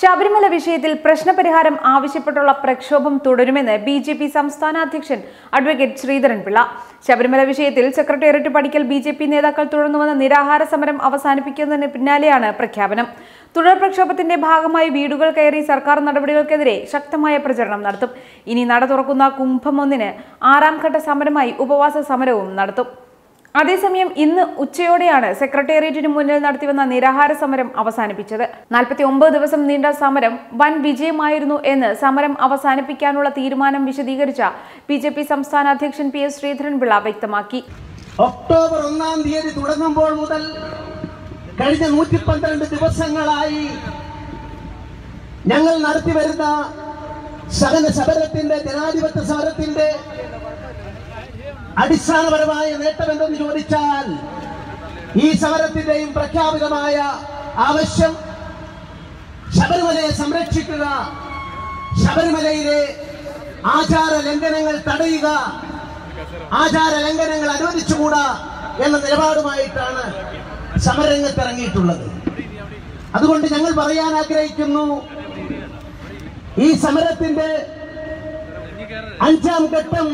ശബരിമല വിഷയത്തിൽ പ്രശ്നപരിഹാരം ആവശ്യപ്പെട്ടുള്ള പ്രക്ഷോഭം തുടരുമെന്ന് ബി ജെ പി സംസ്ഥാന അധ്യക്ഷൻ അഡ്വക്കേറ്റ് ശ്രീധരൻപിള്ള. ശബരിമല വിഷയത്തിൽ സെക്രട്ടേറിയറ്റ് പഠിക്കൽ ബി ജെ പി നേതാക്കൾ തുടർന്നുവന്ന നിരാഹാര സമരം അവസാനിപ്പിക്കുന്നതിന് പിന്നാലെയാണ് പ്രഖ്യാപനം. തുടർ പ്രക്ഷോഭത്തിന്റെ ഭാഗമായി വീടുകൾ കയറി സർക്കാർ നടപടികൾക്കെതിരെ ശക്തമായ പ്രചരണം നടത്തും. ഇനി നട തുറക്കുന്ന കുംഭം ഒന്നിന് ആറാം ഘട്ട സമരമായി ഉപവാസ സമരവും നടത്തും. അതേസമയം ഇന്ന് ഉച്ചയോടെയാണ് സെക്രട്ടേറിയറ്റിന് മുന്നിൽ നടത്തിവന്ന നിരാഹാര സമരം അവസാനിപ്പിച്ചത്. നാൽപ്പത്തി ഒമ്പത് ദിവസം നീണ്ട സമരം വൻ വിജയമായിരുന്നു എന്ന് സമരം അവസാനിപ്പിക്കാനുള്ള തീരുമാനം വിശദീകരിച്ച ബി ജെ പി സംസ്ഥാന അധ്യക്ഷൻ പി എസ് ശ്രീധരൻപിള്ള വ്യക്തമാക്കി. ഒക്ടോബർ ഒന്നാം തീയതി തുടങ്ങുമ്പോൾ മുതൽ കഴിഞ്ഞ നൂറ്റി പന്ത്രണ്ട് ദിവസങ്ങളായി ഞങ്ങൾ നടത്തിവരുന്ന സഹന സമരത്തിന്റെ ജനാധിപത്യ സമരത്തിന്റെ അടിസ്ഥാനപരമായ നേട്ടം എന്തെന്ന് ചോദിച്ചാൽ ഈ സമരത്തിന്റെയും പ്രഖ്യാപിതമായ ആവശ്യം ശബരിമലയെ സംരക്ഷിക്കുക ശബരിമലയിലെ ആചാര ലംഘനങ്ങൾ തടയുക ആചാര ലംഘനങ്ങൾ അനുവദിച്ചുകൂടാ എന്ന നിലപാടുമായിട്ടാണ് സമരരംഗത്തിറങ്ങിയിട്ടുള്ളത്. അതുകൊണ്ട് ഞങ്ങൾ പറയാൻ ആഗ്രഹിക്കുന്നു ഈ സമരത്തിന്റെ അഞ്ചാം ഘട്ടം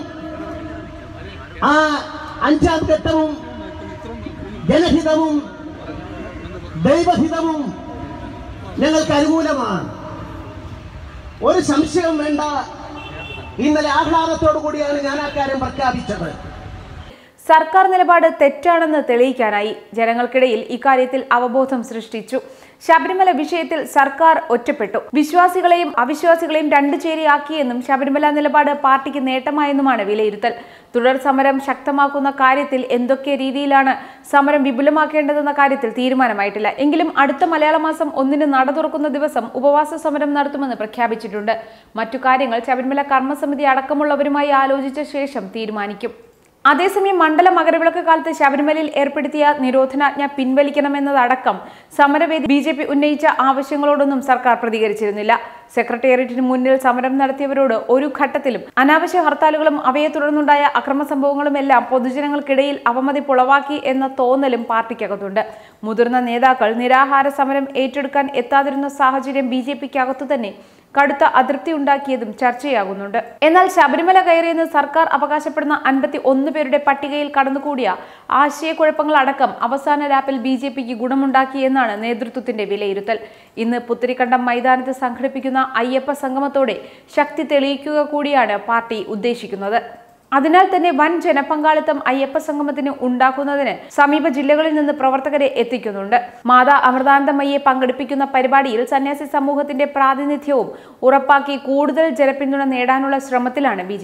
ആ അഞ്ചാം ഘട്ടവും ജനഹിതവും ദൈവഹിതവും ഞങ്ങൾക്ക് അനുകൂലമാണ്. ഒരു സംശയം വേണ്ട. ഇന്നലെ ആഹ്ലാദത്തോടു കൂടിയാണ് ഞാൻ ആ കാര്യം പ്രഖ്യാപിച്ചത്. സർക്കാർ നിലപാട് തെറ്റാണെന്ന് തെളിയിക്കാനായി ജനങ്ങൾക്കിടയിൽ ഇക്കാര്യത്തിൽ അവബോധം സൃഷ്ടിച്ചു. ശബരിമല വിഷയത്തിൽ സർക്കാർ ഒറ്റപ്പെട്ടു. വിശ്വാസികളെയും അവിശ്വാസികളെയും രണ്ടു ചേരിയാക്കിയെന്നും ശബരിമല നിലപാട് പാർട്ടിക്ക് നേട്ടമായെന്നുമാണ് വിലയിരുത്തൽ. തുടർ സമരം ശക്തമാക്കുന്ന കാര്യത്തിൽ എന്തൊക്കെ രീതിയിലാണ് സമരം വിപുലമാക്കേണ്ടതെന്ന കാര്യത്തിൽ തീരുമാനമായിട്ടില്ല. എങ്കിലും അടുത്ത മലയാള മാസം ഒന്നിന് നട തുറക്കുന്ന ദിവസം ഉപവാസ സമരം നടത്തുമെന്ന് പ്രഖ്യാപിച്ചിട്ടുണ്ട്. മറ്റു കാര്യങ്ങൾ ശബരിമല കർമ്മസമിതി അടക്കമുള്ളവരുമായി ആലോചിച്ച ശേഷം തീരുമാനിക്കും. അതേസമയം മണ്ഡല മകരവിളക്ക് കാലത്ത് ശബരിമലയിൽ ഏർപ്പെടുത്തിയ നിരോധനാജ്ഞ പിൻവലിക്കണമെന്നതടക്കം സമരവേദി ബി ഉന്നയിച്ച ആവശ്യങ്ങളോടൊന്നും സർക്കാർ പ്രതികരിച്ചിരുന്നില്ല. സെക്രട്ടേറിയറ്റിന് മുന്നിൽ സമരം നടത്തിയവരോട് ഒരു ഘട്ടത്തിലും അനാവശ്യ ഹർത്താലുകളും അവയെ തുടർന്നുണ്ടായ അക്രമ സംഭവങ്ങളും എല്ലാം പൊതുജനങ്ങൾക്കിടയിൽ അവമതി പുളവാക്കി എന്ന തോന്നലും പാർട്ടിക്കകത്തുണ്ട്. മുതിർന്ന നേതാക്കൾ നിരാഹാര സമരം ഏറ്റെടുക്കാൻ എത്താതിരുന്ന സാഹചര്യം ബി ജെ പിക്കകത്തു തന്നെ കടുത്ത അതൃപ്തി ഉണ്ടാക്കിയതും ചർച്ചയാകുന്നുണ്ട്. എന്നാൽ ശബരിമല കയറിയെന്ന് സർക്കാർ അവകാശപ്പെടുന്ന അൻപത്തി ഒന്ന് പേരുടെ പട്ടികയിൽ കടന്നുകൂടിയ ആശയക്കുഴപ്പങ്ങളടക്കം അവസാന ലാപ്പിൽ ബി ജെ പിക്ക് ഗുണമുണ്ടാക്കി എന്നാണ് നേതൃത്വത്തിന്റെ വിലയിരുത്തൽ. ഇന്ന് പുത്തിരിക്കണ്ടം മൈതാനത്ത് സംഘടിപ്പിക്കുന്ന അയ്യപ്പ സംഗമത്തോടെ ശക്തി തെളിയിക്കുക കൂടിയാണ് പാർട്ടി ഉദ്ദേശിക്കുന്നത്. അതിനാൽ തന്നെ വൻ ജനപങ്കാളിത്തം അയ്യപ്പ സംഗമത്തിന് ഉണ്ടാക്കുന്നതിന് സമീപ ജില്ലകളിൽ നിന്ന് പ്രവർത്തകരെ എത്തിക്കുന്നുണ്ട്. മാതാ അമൃതാനന്ദമയ്യെ പങ്കെടുപ്പിക്കുന്ന പരിപാടിയിൽ സന്യാസി സമൂഹത്തിന്റെ പ്രാതിനിധ്യവും ഉറപ്പാക്കി കൂടുതൽ ജനപിന്തുണ നേടാനുള്ള ശ്രമത്തിലാണ് ബി